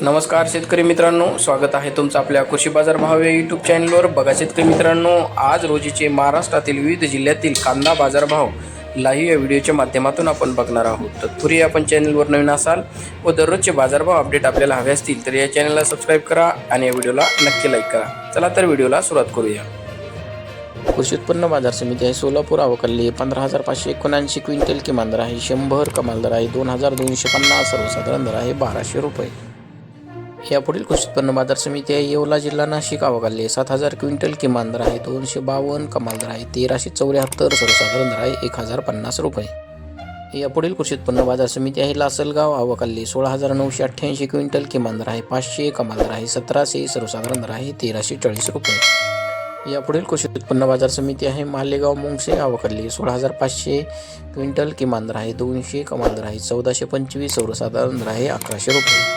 नमस्कार शेतकरी मित्रांनो स्वागत आहे तुमचं आपल्या कृषी बाजार भाव या यूट्यूब चॅनलवर बघा शेतकरी मित्रांनो आज रोजीचे महाराष्ट्रातील विविध जिल्ह्यातील कांदा बाजारभाव लाईव्ह या व्हिडिओच्या माध्यमातून आपण बघणार आहोत. तत्पूर्वी आपण चॅनलवर नवीन असाल व दररोजचे बाजारभाव अपडेट आपल्याला हवे असतील तर या चॅनलला सबस्क्राईब करा आणि या व्हिडिओला नक्की लाईक करा. चला तर व्हिडिओला सुरुवात करूया. कृषी उत्पन्न बाजार समिती आहे सोलापूर अवकल्ली पंधरा हजार पाचशे एकोणऐंशी क्विंटल किमान दर आहे शंभर कमाल दर आहे दोन हजार दोनशे पन्नास सर्वसाधारण दर आहे बाराशे रुपये. यापुढील कृषी उत्पन्न बाजार समिती आहे. येवला जिल्हा नाशिक अवकालले सात हजार क्विंटल किमान दर आहे. दोनशे बावन्न कमाल दर आहे. तेराशे चौऱ्याहत्तर सर्वसाधारण दर आहे. एक हजार पन्नास रुपये. यापुढील कृषी उत्पन्न बाजार समिती आहे. लासलगाव अवकालले सोळा हजार नऊशे अठ्ठ्याऐंशी क्विंटल किमान दर आहे. पाचशे कमाल दर आहे. सतराशे सर्वसाधारण दर आहे. तेराशे चाळीस रुपये. यापुढील कृषी उत्पन्न बाजार समिती आहे. मालेगाव मुंगसे अवकालले सोळा हजार पाचशे क्विंटल किमान दर आहे. दोनशे कमाल दर आहे. चौदाशे पंचवीस सर्वसाधारण दर आहे. अकराशे रुपये.